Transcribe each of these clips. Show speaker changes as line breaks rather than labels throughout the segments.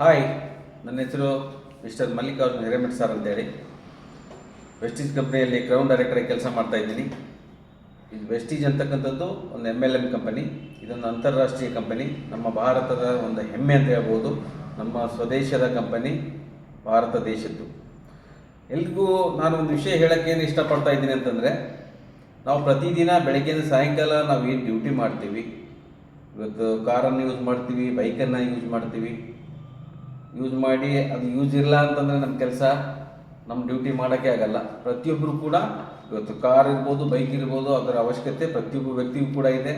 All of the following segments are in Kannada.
ಹಾಯ್ ನನ್ನ ಹೆಸರು ಮಿಸ್ಟರ್ ಮಲ್ಲಿಕಾರ್ಜುನ್ ಹಿರೇಮಠ್ ಸರ್ ಅಂತೇಳಿ. ವೆಸ್ಟೀಜ್ ಕಂಪ್ನಿಯಲ್ಲಿ ಕ್ರೌನ್ ಡೈರೆಕ್ಟರ್ ಕೆಲಸ ಮಾಡ್ತಾ ಇದ್ದೀನಿ. ಇದು ವೆಸ್ಟೀಜ್ ಅಂತಕ್ಕಂಥದ್ದು ಒಂದು ಎಂ ಎಲ್ ಎಂ ಕಂಪನಿ ಇದೊಂದು ಅಂತಾರಾಷ್ಟ್ರೀಯ ಕಂಪನಿ ನಮ್ಮ ಭಾರತದ ಒಂದು ಹೆಮ್ಮೆ ಅಂತ ಹೇಳ್ಬೋದು. ನಮ್ಮ ಸ್ವದೇಶದ ಕಂಪನಿ ಭಾರತ ದೇಶದ್ದು. ಎಲ್ರಿಗೂ ನಾನು ಒಂದು ವಿಷಯ ಹೇಳೋಕ್ಕೆ ಏನು ಇಷ್ಟಪಡ್ತಾ ಇದ್ದೀನಿ ಅಂತಂದರೆ, ನಾವು ಪ್ರತಿದಿನ ಬೆಳಗ್ಗೆಯಿಂದ ಸಾಯಂಕಾಲ ನಾವು ಏನು ಡ್ಯೂಟಿ ಮಾಡ್ತೀವಿ? ಇವತ್ತು ಕಾರನ್ನು ಯೂಸ್ ಮಾಡ್ತೀವಿ ಬೈಕನ್ನು ಯೂಸ್ ಮಾಡ್ತೀವಿ. ಯೂಸ್ ಮಾಡಿ, ಅದು ಯೂಸ್ ಇಲ್ಲ ಅಂತಂದರೆ ನಮ್ಮ ಕೆಲಸ ನಮ್ಮ ಡ್ಯೂಟಿ ಮಾಡೋಕ್ಕೆ ಆಗಲ್ಲ. ಪ್ರತಿಯೊಬ್ಬರು ಕೂಡ ಇವತ್ತು ಕಾರ್ ಇರ್ಬೋದು ಬೈಕ್ ಇರ್ಬೋದು, ಅದರ ಅವಶ್ಯಕತೆ ಪ್ರತಿಯೊಬ್ಬ ವ್ಯಕ್ತಿಗೂ ಕೂಡ ಇದೆ.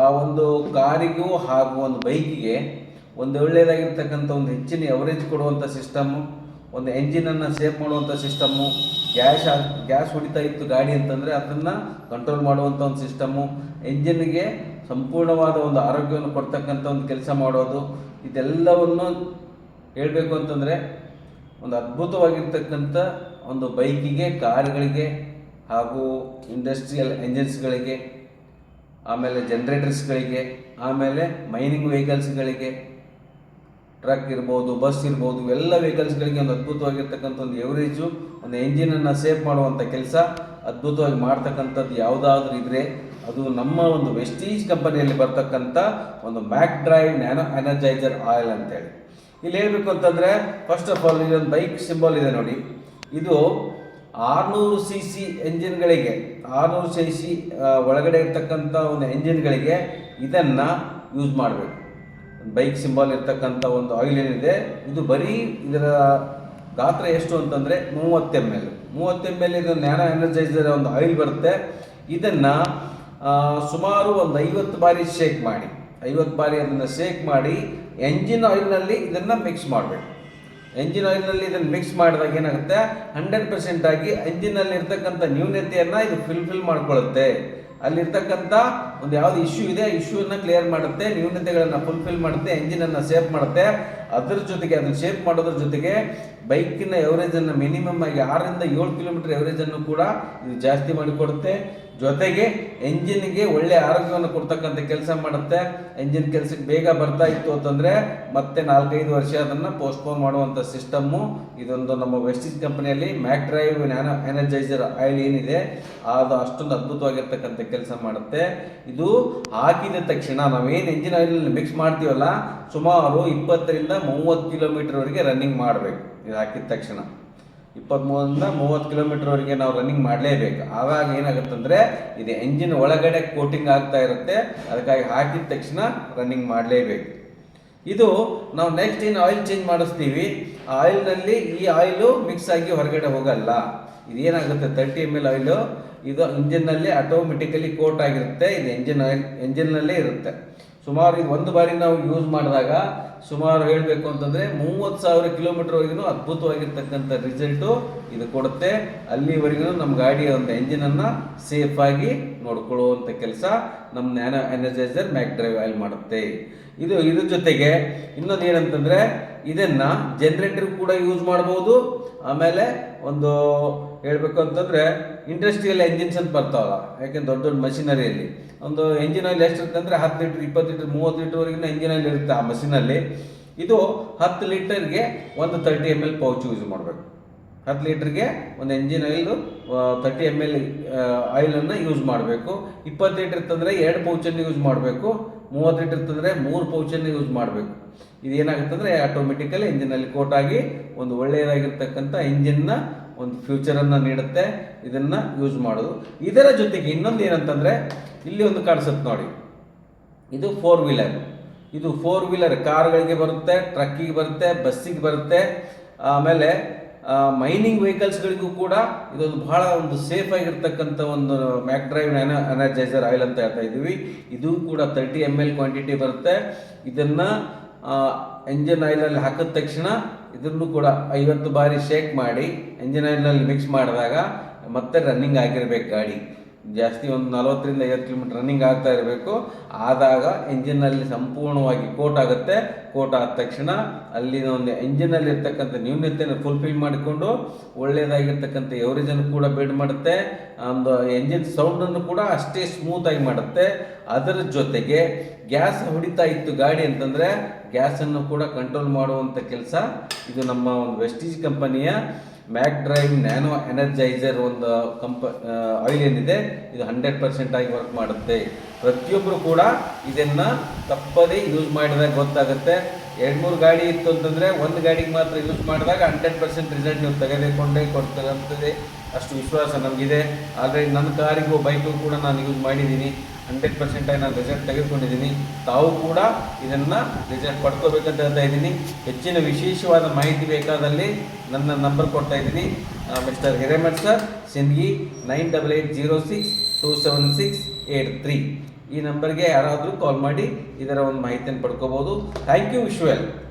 ಆ ಒಂದು ಕಾರಿಗೂ ಹಾಗೂ ಒಂದು ಬೈಕಿಗೆ ಒಂದು ಒಳ್ಳೆಯದಾಗಿರ್ತಕ್ಕಂಥ ಒಂದು ಹೆಚ್ಚಿನ ಎವರೇಜ್ ಕೊಡುವಂಥ ಸಿಸ್ಟಮ್ಮು ಒಂದು ಎಂಜಿನನ್ನು ಸೇಫ್ ಮಾಡುವಂಥ ಸಿಸ್ಟಮ್ಮು ಗ್ಯಾಸ್ ಗ್ಯಾಸ್ ಹೊಡಿತಾ ಇತ್ತು ಗಾಡಿ ಅಂತಂದರೆ ಅದನ್ನು ಕಂಟ್ರೋಲ್ ಮಾಡುವಂಥ ಒಂದು ಸಿಸ್ಟಮ್ಮು ಎಂಜಿನ್ಗೆ ಸಂಪೂರ್ಣವಾದ ಒಂದು ಆರೋಗ್ಯವನ್ನು ಕೊಡ್ತಕ್ಕಂಥ ಒಂದು ಕೆಲಸ ಮಾಡೋದು, ಇದೆಲ್ಲವನ್ನು ಹೇಳಬೇಕು ಅಂತಂದರೆ ಒಂದು ಅದ್ಭುತವಾಗಿರ್ತಕ್ಕಂಥ ಒಂದು ಬೈಕಿಗೆ, ಕಾರ್ಗಳಿಗೆ ಹಾಗೂ ಇಂಡಸ್ಟ್ರಿಯಲ್ ಎಂಜಿನ್ಸ್ಗಳಿಗೆ ಆಮೇಲೆ ಜನ್ರೇಟರ್ಸ್ಗಳಿಗೆ ಆಮೇಲೆ ಮೈನಿಂಗ್ ವೆಹಿಕಲ್ಸ್ಗಳಿಗೆ ಟ್ರಕ್ ಇರ್ಬೋದು ಬಸ್ ಇರ್ಬೋದು ಎಲ್ಲ ವೆಹಿಕಲ್ಸ್ಗಳಿಗೆ ಒಂದು ಅದ್ಭುತವಾಗಿರ್ತಕ್ಕಂಥ ಒಂದು ಎವರೇಜು ಒಂದು ಎಂಜಿನನ್ನು ಸೇಫ್ ಮಾಡುವಂಥ ಕೆಲಸ ಅದ್ಭುತವಾಗಿ ಮಾಡ್ತಕ್ಕಂಥದ್ದು ಯಾವುದಾದ್ರೂ ಇದ್ದರೆ ಅದು ನಮ್ಮ ಒಂದು ವೆಸ್ಟೀಜ್ ಕಂಪನಿಯಲ್ಲಿ ಬರ್ತಕ್ಕಂಥ ಒಂದು Mac Drive nano energizer oil ಅಂತೇಳಿ. ಇಲ್ಲಿ ಹೇಳಬೇಕು ಅಂತಂದರೆ ಫಸ್ಟ್ ಆಫ್ ಆಲ್ ಇದೊಂದು ಬೈಕ್ ಸಿಂಬಲ್ ಇದೆ ನೋಡಿ. ಇದು ಆರುನೂರು ಸಿ ಸಿ ಎಂಜಿನ್ಗಳಿಗೆ ಆರುನೂರು ಸಿ ಸಿ ಒಳಗಡೆ ಇರ್ತಕ್ಕಂಥ ಒಂದು ಎಂಜಿನ್ಗಳಿಗೆ ಇದನ್ನು ಯೂಸ್ ಮಾಡಬೇಕು. ಬೈಕ್ ಸಿಂಬಲ್ ಇರ್ತಕ್ಕಂಥ ಒಂದು ಆಯಿಲ್ ಏನಿದೆ, ಇದು ಬರೀ ಇದರ ಗಾತ್ರ ಎಷ್ಟು ಅಂತಂದರೆ ಮೂವತ್ತು ಎಂ ಎಲ್ ಮೂವತ್ತು ಎಂ ಎಲ್ ಇದು ನ್ಯಾನೋ ಎನರ್ಜೈಸರ್ ಒಂದು ಆಯಿಲ್ ಬರುತ್ತೆ. ಇದನ್ನು ಸುಮಾರು ಒಂದು ಐವತ್ತು ಬಾರಿ ಶೇಕ್ ಮಾಡಿ. ಐವತ್ತು ಬಾರಿ ಅದನ್ನು ಶೇಕ್ ಮಾಡಿ ಎಂಜಿನ್ ಆಯಿಲ್ನಲ್ಲಿ ಇದನ್ನು ಮಿಕ್ಸ್ ಮಾಡಬೇಕು. ಎಂಜಿನ್ ಆಯಿಲ್ನಲ್ಲಿ ಇದನ್ನು ಮಿಕ್ಸ್ ಮಾಡಿದಾಗ ಏನಾಗುತ್ತೆ? ಹಂಡ್ರೆಡ್ ಪರ್ಸೆಂಟ್ ಆಗಿ ಎಂಜಿನಲ್ಲಿ ಇರ್ತಕ್ಕಂಥ ನ್ಯೂನತೆಯನ್ನು ಇದು ಫಿಲ್ಫಿಲ್ ಮಾಡ್ಕೊಳ್ಳುತ್ತೆ ಅಲ್ಲಿರ್ತಕ್ಕಂಥ ಒಂದು ಯಾವ್ದು ಇಶ್ಯೂ ಇದೆ ಇಶ್ಯೂನ ಕ್ಲಿಯರ್ ಮಾಡುತ್ತೆ, ನ್ಯೂನತೆಗಳನ್ನು ಫುಲ್ಫಿಲ್ ಮಾಡುತ್ತೆ ಎಂಜಿನನ್ನು ಸೇಫ್ ಮಾಡುತ್ತೆ. ಅದ್ರ ಜೊತೆಗೆ ಅದನ್ನು ಶೇಪ್ ಮಾಡೋದ್ರ ಜೊತೆಗೆ ಬೈಕಿನ ಎವರೇಜನ್ನು ಮಿನಿಮಮ್ ಆಗಿ ಆರರಿಂದ ಏಳು ಕಿಲೋಮೀಟರ್ ಎವರೇಜನ್ನು ಕೂಡ ಇದು ಜಾಸ್ತಿ ಮಾಡಿಕೊಡುತ್ತೆ. ಜೊತೆಗೆ ಎಂಜಿನ್ಗೆ ಒಳ್ಳೆ ಆರೋಗ್ಯವನ್ನು ಕೊಡ್ತಕ್ಕಂಥ ಕೆಲಸ ಮಾಡುತ್ತೆ. ಎಂಜಿನ್ ಕೆಲಸಕ್ಕೆ ಬೇಗ ಬರ್ತಾ ಇತ್ತು ಅಂತಂದರೆ ಮತ್ತೆ ನಾಲ್ಕೈದು ವರ್ಷ ಅದನ್ನು ಪೋಸ್ಟ್ಪೋನ್ ಮಾಡುವಂಥ ಸಿಸ್ಟಮ್ಮು ಇದೊಂದು ನಮ್ಮ ವೆಸ್ಟೀಸ್ ಕಂಪನಿಯಲ್ಲಿ Mac Drive nano energizer oil ಏನಿದೆ, ಅದು ಅಷ್ಟೊಂದು ಅದ್ಭುತವಾಗಿರ್ತಕ್ಕಂಥ ಕೆಲಸ ಮಾಡುತ್ತೆ. ಇದು ಹಾಕಿದ ತಕ್ಷಣ ನಾವೇನು ಎಂಜಿನ್ ಆಯಿಲ್ ಮಿಕ್ಸ್ ಮಾಡ್ತೀವಲ್ಲ, ಸುಮಾರು ಇಪ್ಪತ್ತರಿಂದ ಮೂವತ್ತು ಕಿಲೋಮೀಟರ್ವರೆಗೆ ರನ್ನಿಂಗ್ ಮಾಡಬೇಕು. ಇದು ಹಾಕಿದ ತಕ್ಷಣ. ಇಪ್ಪತ್ತ್ಮೂರರಿಂದ ಮೂವತ್ತು ಕಿಲೋಮೀಟರ್ವರೆಗೆ ನಾವು ರನ್ನಿಂಗ್ ಮಾಡಲೇಬೇಕು. ಆವಾಗ ಏನಾಗುತ್ತಂದರೆ, ಇದು ಎಂಜಿನ್ ಒಳಗಡೆ ಕೋಟಿಂಗ್ ಆಗ್ತಾ ಇರುತ್ತೆ. ಅದಕ್ಕಾಗಿ ಹಾಕಿದ ತಕ್ಷಣ ರನ್ನಿಂಗ್ ಮಾಡಲೇಬೇಕು. ಇದು ನಾವು ನೆಕ್ಸ್ಟ್ ಏನು ಆಯಿಲ್ ಚೇಂಜ್ ಮಾಡಿಸ್ತೀವಿ? ಆ ಆಯಿಲ್ನಲ್ಲಿ ಈ ಆಯಿಲು ಮಿಕ್ಸ್ ಆಗಿ ಹೊರಗಡೆ ಹೋಗಲ್ಲ. ಇದೇನಾಗುತ್ತೆ ತರ್ಟಿ ಎಂ ಎಲ್ ಆಯಿಲು ಇದು ಇಂಜಿನ್ನಲ್ಲಿ ಆಟೋಮೆಟಿಕಲಿ ಕೋಟ್ ಆಗಿರುತ್ತೆ. ಇದು ಎಂಜಿನ್ ಆಯಿಲ್ ಎಂಜಿನ್ನಲ್ಲೇ ಇರುತ್ತೆ. ಸುಮಾರು ಇದು ಒಂದು ಬಾರಿ ನಾವು ಯೂಸ್ ಮಾಡಿದಾಗ ಸುಮಾರು ಹೇಳಬೇಕು ಅಂತಂದರೆ ಮೂವತ್ತು ಸಾವಿರ ಕಿಲೋಮೀಟರ್ವರೆಗೂ ಅದ್ಭುತವಾಗಿರ್ತಕ್ಕಂಥ ರಿಸಲ್ಟು ಇದು ಕೊಡುತ್ತೆ. ಅಲ್ಲಿವರೆಗೂ ನಮ್ಮ ಗಾಡಿಯ ಒಂದು ಎಂಜಿನನ್ನು ಸೇಫಾಗಿ ನೋಡ್ಕೊಳ್ಳುವಂಥ ಕೆಲಸ ನಮ್ಮ nano energizer Mac Drive oil ಮಾಡುತ್ತೆ. ಇದು ಇದ್ರ ಜೊತೆಗೆ ಇನ್ನೊಂದು ಏನಂತಂದರೆ ಇದನ್ನು ಜನ್ರೇಟರ್ ಕೂಡ ಯೂಸ್ ಮಾಡ್ಬೋದು ಆಮೇಲೆ ಒಂದು ಹೇಳಬೇಕು ಅಂತಂದರೆ ಇಂಡಸ್ಟ್ರಿಯಲ್ ಎಂಜಿನ್ಸ್ ಅಂತ ಬರ್ತಾವಲ್ಲ ಯಾಕೆಂದ್ರೆ ದೊಡ್ಡ ದೊಡ್ಡ ಮಷಿನರಿಯಲ್ಲಿ ಒಂದು ಎಂಜಿನ್ ಆಯಿಲ್ ಎಷ್ಟಿರುತ್ತೆ ಅಂದರೆ ಹತ್ತು ಲೀಟ್ರ್, ಇಪ್ಪತ್ತು ಲೀಟ್ರ್, ಮೂವತ್ತು ಲೀಟ್ರ್ವರೆಗಿನ ಎಂಜಿನ್ ಆಯಿಲ್ ಇರುತ್ತೆ ಆ ಮಷಿನಲ್ಲಿ ಇದು ಹತ್ತು ಲೀಟರ್ಗೆ ಒಂದು thirty M L pouch use ಮಾಡಬೇಕು. ಹತ್ತು ಲೀಟ್ರಿಗೆ ಒಂದು engine oil thirty M L ಆಯಿಲನ್ನು ಯೂಸ್ ಮಾಡಬೇಕು. ಇಪ್ಪತ್ತು ಲೀಟ್ರ್ ಇತ್ತಂದರೆ ಎರಡು ಪೌಚನ್ನು ಯೂಸ್ ಮಾಡಬೇಕು. ಮೂವತ್ತು ಲೀಟ್ರ್ ಇತ್ತಂದರೆ ಮೂರು ಪೌಚನ್ನು ಯೂಸ್ ಮಾಡಬೇಕು. ಇದೇನಾಗುತ್ತಂದರೆ ಆಟೋಮೆಟಿಕಲಿ ಎಂಜಿನಲ್ಲಿ ಕೋಟಾಗಿ ಒಂದು ಒಳ್ಳೆಯದಾಗಿರ್ತಕ್ಕಂಥ ಇಂಜಿನ್ನ ಒಂದು ಫ್ಯೂಚರನ್ನು ನೀಡುತ್ತೆ, ಇದನ್ನು ಯೂಸ್ ಮಾಡೋದು. ಇದರ ಜೊತೆಗೆ ಇನ್ನೊಂದು ಏನಂತಂದರೆ, ಇಲ್ಲಿ ಒಂದು ಕಾಣಿಸುತ್ತೆ ನೋಡಿ. ಇದು ಫೋರ್ ವೀಲರ್ ಇದು ಫೋರ್ ವೀಲರ್ ಕಾರ್ಗಳಿಗೆ ಬರುತ್ತೆ ಟ್ರಕ್ಕಿಗೆ ಬರುತ್ತೆ ಬಸ್ಸಿಗೆ ಬರುತ್ತೆ. ಆಮೇಲೆ ಮೈನಿಂಗ್ ವೆಹಿಕಲ್ಸ್ಗಳಿಗೂ ಕೂಡ ಇದೊಂದು ಬಹಳ ಒಂದು ಸೇಫ್ ಆಗಿರ್ತಕ್ಕಂಥ ಒಂದು ಮ್ಯಾಕ್ ಡ್ರೈವ್ ಎನರ್ಜೈಸರ್ ಆಯಿಲ್ ಅಂತ ಹೇಳ್ತಾ ಇದ್ದೀವಿ. ಇದು ಕೂಡ ತರ್ಟಿ ಎಂ ಎಲ್ ಕ್ವಾಂಟಿಟಿ ಬರುತ್ತೆ. ಇದನ್ನು ಎಂಜಿನ್ ಆಯಿಲಲ್ಲಿ ಹಾಕಿದ ತಕ್ಷಣ ಇದನ್ನು ಕೂಡ ಐವತ್ತು ಬಾರಿ ಶೇಕ್ ಮಾಡಿ ಎಂಜಿನ್ ಆಯಿಲ್ನಲ್ಲಿ ಮಿಕ್ಸ್ ಮಾಡಿದಾಗ ಮತ್ತೆ ರನ್ನಿಂಗ್ ಆಗಿರ್ಬೇಕು ಗಾಡಿ. ಜಾಸ್ತಿ ಒಂದು ನಲವತ್ತರಿಂದ ಐವತ್ತು ಕಿಲೋಮೀಟರ್ ರನ್ನಿಂಗ್ ಆಗ್ತಾ ಇರಬೇಕು. ಆದಾಗ ಇಂಜಿನ್ನಲ್ಲಿ ಸಂಪೂರ್ಣವಾಗಿ ಕೋಟ್ ಆಗುತ್ತೆ. ಕೋಟ್ ಆದ ತಕ್ಷಣ ಅಲ್ಲಿನ ಒಂದು ಎಂಜಿನಲ್ಲಿ ಇರ್ತಕ್ಕಂಥ ನ್ಯೂನ್ಯತೆಯನ್ನು ಫುಲ್ಫಿಲ್ ಮಾಡಿಕೊಂಡು ಒಳ್ಳೆಯದಾಗಿರ್ತಕ್ಕಂಥ ಎವರೇಜನ್ನು ಕೂಡ ಬಿಲ್ಡ್ ಮಾಡುತ್ತೆ. ಒಂದು ಎಂಜಿನ್ ಸೌಂಡನ್ನು ಕೂಡ ಅಷ್ಟೇ ಸ್ಮೂತಾಗಿ ಮಾಡುತ್ತೆ. ಅದರ ಜೊತೆಗೆ ಗ್ಯಾಸ್ ಹೊಡಿತಾ ಇತ್ತು ಗಾಡಿ ಅಂತಂದರೆ ಗ್ಯಾಸನ್ನು ಕೂಡ ಕಂಟ್ರೋಲ್ ಮಾಡುವಂಥ ಕೆಲಸ ಇದು ನಮ್ಮ ಒಂದು ವೆಸ್ಟೀಜ್ ಕಂಪನಿಯ ಮ್ಯಾಕ್ ಡ್ರೈವ್ ನ್ಯಾನೋ ಎನರ್ಜೈಸರ್ ಒಂದು ಕಂಪ ಆಯಿಲ್ ಏನಿದೆ, ಇದು ಹಂಡ್ರೆಡ್ ಪರ್ಸೆಂಟ್ ಆಗಿ ವರ್ಕ್ ಮಾಡುತ್ತೆ. ಪ್ರತಿಯೊಬ್ಬರು ಕೂಡ ಇದನ್ನು ತಪ್ಪದೇ ಯೂಸ್ ಮಾಡಿದಾಗ ಗೊತ್ತಾಗುತ್ತೆ. ಎರಡು ಮೂರು ಗಾಡಿ ಇತ್ತು ಅಂತಂದರೆ ಒಂದು ಗಾಡಿಗೆ ಮಾತ್ರ ಯೂಸ್ ಮಾಡಿದಾಗ ಹಂಡ್ರೆಡ್ ಪರ್ಸೆಂಟ್ ರಿಸಲ್ಟ್ ನೀವು ತೆಗೆದುಕೊಂಡೇ ಕೊಡ್ತಕ್ಕಂಥದ್ದೇ ಅಷ್ಟು ವಿಶ್ವಾಸ ನಮಗಿದೆ. ಆದರೆ ನನ್ನ ಕಾರಿಗೂ ಬೈಕು ಕೂಡ ನಾನು ಯೂಸ್ ಮಾಡಿದ್ದೀನಿ ಹಂಡ್ರೆಡ್ ಪರ್ಸೆಂಟಾಗಿ ನಾನು ರಿಸಲ್ಟ್ ತೆಗೆದುಕೊಂಡಿದ್ದೀನಿ, ತಾವು ಕೂಡ ಇದನ್ನು ರಿಸಲ್ಟ್ ಪಡ್ಕೋಬೇಕಂತ ಹೇಳ್ತಾ ಇದ್ದೀನಿ. ಹೆಚ್ಚಿನ ವಿಶೇಷವಾದ ಮಾಹಿತಿ ಬೇಕಾದಲ್ಲಿ ನನ್ನ ನಂಬರ್ ಕೊಡ್ತಾ ಇದ್ದೀನಿ. Mister Hiremath sir Sindhi nine double eight zero six two seven six eight three ಈ ನಂಬರ್ಗೆ ಯಾರಾದರೂ ಕಾಲ್ ಮಾಡಿ ಇದರ ಒಂದು ಮಾಹಿತಿಯನ್ನು ಪಡ್ಕೋಬೋದು. Thank you ವಿಶ್ವಲ್